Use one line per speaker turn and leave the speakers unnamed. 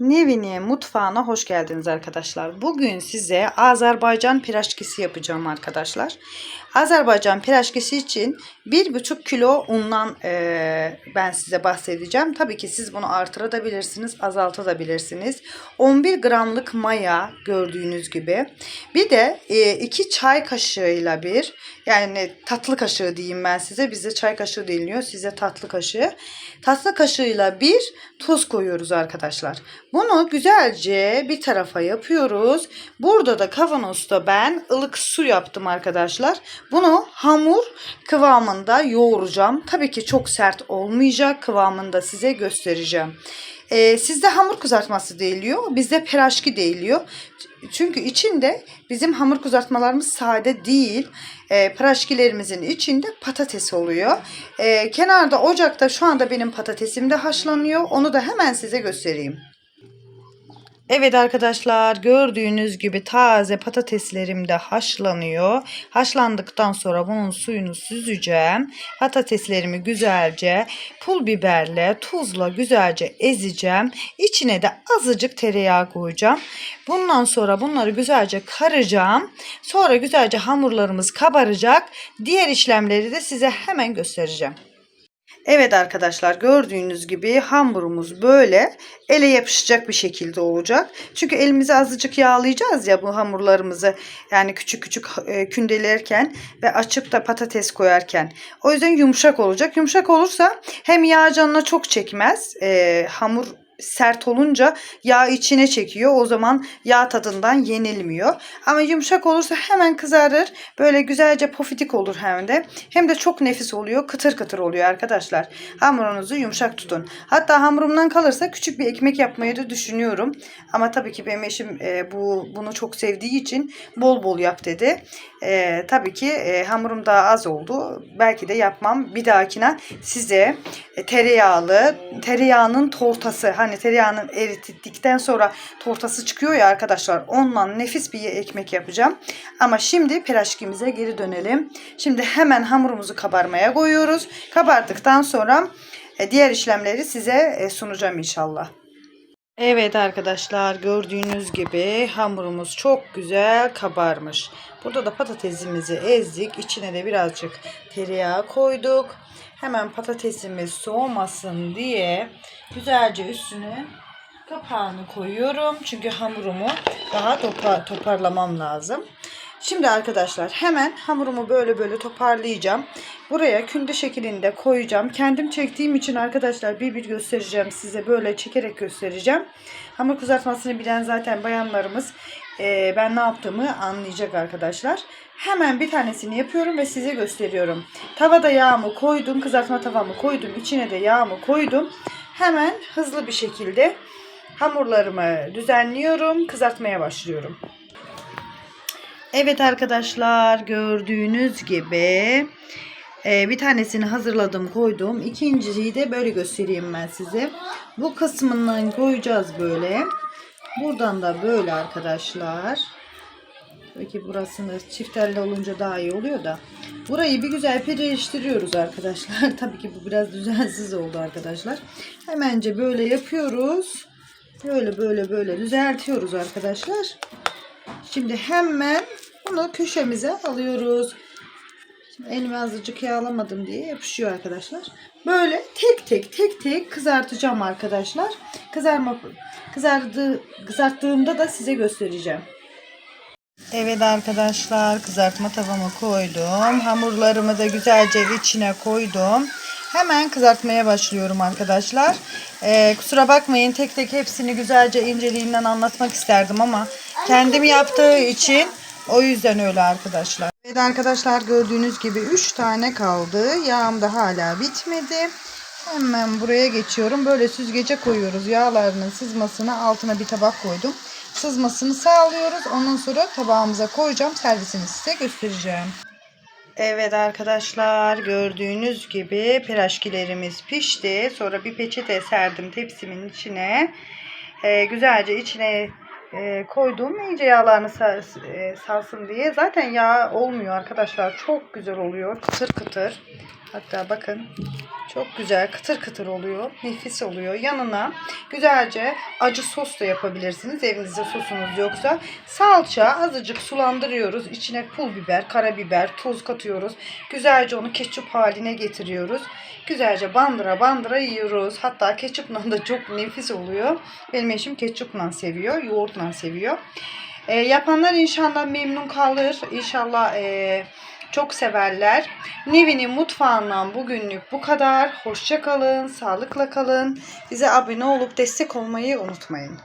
Neviniye mutfağına hoş geldiniz arkadaşlar. Bugün size Azerbaycan piraşkisi yapacağım arkadaşlar. Azerbaycan piraşkisi için 1,5 kilo undan eee, ben size bahsedeceğim. Tabii ki siz bunu artırabilirsiniz, azaltabilirsiniz. 11 gramlık maya gördüğünüz gibi. Bir de 2 çay kaşığıyla bir yani tatlı kaşığı diyeyim ben size. Bize çay kaşığı deniliyor. Size tatlı kaşığı. Tatlı kaşığıyla bir tuz koyuyoruz arkadaşlar. Bunu güzelce bir tarafa yapıyoruz. Burada da kavanozda ben ılık su yaptım arkadaşlar. Bunu hamur kıvamında yoğuracağım. Tabii ki çok sert olmayacak kıvamında size göstereceğim. Ee, sizde hamur kızartması değiliyor. Bizde peraşki değiliyor. Çünkü içinde bizim hamur kızartmalarımız sade değil. E, peraşkilerimizin içinde patates oluyor. E, kenarda ocakta şu anda benim patatesim de haşlanıyor. Onu da hemen size göstereyim. Evet arkadaşlar gördüğünüz gibi taze patateslerim de haşlanıyor. Haşlandıktan sonra bunun suyunu süzeceğim. Patateslerimi güzelce pul biberle tuzla güzelce ezeceğim. İçine de azıcık tereyağı koyacağım. Bundan sonra bunları güzelce karacağım. Sonra güzelce hamurlarımız kabaracak. Diğer işlemleri de size hemen göstereceğim. Evet arkadaşlar gördüğünüz gibi hamurumuz böyle ele yapışacak bir şekilde olacak. Çünkü elimizi azıcık yağlayacağız ya bu hamurlarımızı yani küçük küçük e, gündelerken ve açıp da patates koyarken. O yüzden yumuşak olacak. Yumuşak olursa hem yağ canına çok çekmez. E, hamur sert olunca yağ içine çekiyor. O zaman yağ tadından yenilmiyor. Ama yumuşak olursa hemen kızarır. Böyle güzelce pofidik olur hem de. Hem de çok nefis oluyor. Kıtır kıtır oluyor arkadaşlar. Hamurunuzu yumuşak tutun. Hatta hamurumdan kalırsa küçük bir ekmek yapmayı da düşünüyorum. Ama tabii ki benim eşim e, bu bunu çok sevdiği için bol bol yap dedi. E, tabii ki e, hamurum daha az oldu. Belki de yapmam. Bir dahakine size e, tereyağlı, tereyağının tortası hani tereyağının erittikten sonra tortası çıkıyor ya arkadaşlar. Ondan nefis bir ekmek yapacağım. Ama şimdi piraşkimize geri dönelim. Şimdi hemen hamurumuzu kabarmaya koyuyoruz. Kabardıktan sonra e, diğer işlemleri size e, sunacağım inşallah. Evet arkadaşlar gördüğünüz gibi hamurumuz çok güzel kabarmış. Burada da patatesimizi ezdik. İçine de birazcık tereyağı koyduk. Hemen patatesimiz soğumasın diye güzelce üstüne kapağını koyuyorum. Çünkü hamurumu daha topa, toparlamam lazım. Şimdi arkadaşlar hemen hamurumu böyle böyle toparlayacağım. Buraya künde şeklinde koyacağım. Kendim çektiğim için arkadaşlar bir bir göstereceğim size. Böyle çekerek göstereceğim. Hamur kızartmasını bilen zaten bayanlarımız e, ben ne yaptığımı anlayacak arkadaşlar. Hemen bir tanesini yapıyorum ve size gösteriyorum. Tavada yağımı koydum. Kızartma tavamı koydum. içine de yağımı koydum. Hemen hızlı bir şekilde hamurlarımı düzenliyorum. Kızartmaya başlıyorum. Evet arkadaşlar gördüğünüz gibi e, bir tanesini hazırladım koydum. İkinciyi de böyle göstereyim ben size. Bu kısmından koyacağız böyle. Buradan da böyle arkadaşlar. Belki burasını çift olunca daha iyi oluyor da. Burayı bir güzel püreleştiriyoruz arkadaşlar. Tabii ki bu biraz düzensiz oldu arkadaşlar. Hemence böyle yapıyoruz. Böyle böyle böyle düzeltiyoruz arkadaşlar. Şimdi hemen bunu köşemize alıyoruz. Şimdi elimi azıcık yağlamadım diye yapışıyor arkadaşlar. Böyle tek tek tek tek kızartacağım arkadaşlar. Kızarma kızardı kızarttığımda da size göstereceğim. Evet arkadaşlar kızartma tavamı koydum. Hamurlarımı da güzelce içine koydum. Hemen kızartmaya başlıyorum arkadaşlar. Ee, kusura bakmayın tek tek hepsini güzelce inceliğinden anlatmak isterdim ama kendim yaptığı için o yüzden öyle arkadaşlar. Evet arkadaşlar gördüğünüz gibi 3 tane kaldı. Yağım da hala bitmedi. Hemen buraya geçiyorum. Böyle süzgece koyuyoruz. Yağlarının sızmasına altına bir tabak koydum. Sızmasını sağlıyoruz. Ondan sonra tabağımıza koyacağım. Servisini size göstereceğim. Evet arkadaşlar gördüğünüz gibi piraşkilerimiz pişti. Sonra bir peçete serdim tepsimin içine. Ee, güzelce içine e, koydum. iyice yağlarını e, sarsın diye. Zaten yağ olmuyor arkadaşlar. Çok güzel oluyor. Kıtır kıtır. Hatta bakın çok güzel kıtır kıtır oluyor. Nefis oluyor. Yanına güzelce acı sos da yapabilirsiniz. Evinizde sosunuz yoksa. Salça azıcık sulandırıyoruz. İçine pul biber, karabiber, tuz katıyoruz. Güzelce onu ketçap haline getiriyoruz. Güzelce bandıra bandıra yiyoruz. Hatta ketçapla da çok nefis oluyor. Benim eşim ketçapla seviyor. Yoğurtla seviyor. E, yapanlar inşallah memnun kalır. İnşallah e, çok severler. Nevin'in mutfağından bugünlük bu kadar. Hoşça kalın, sağlıkla kalın. Bize abone olup destek olmayı unutmayın.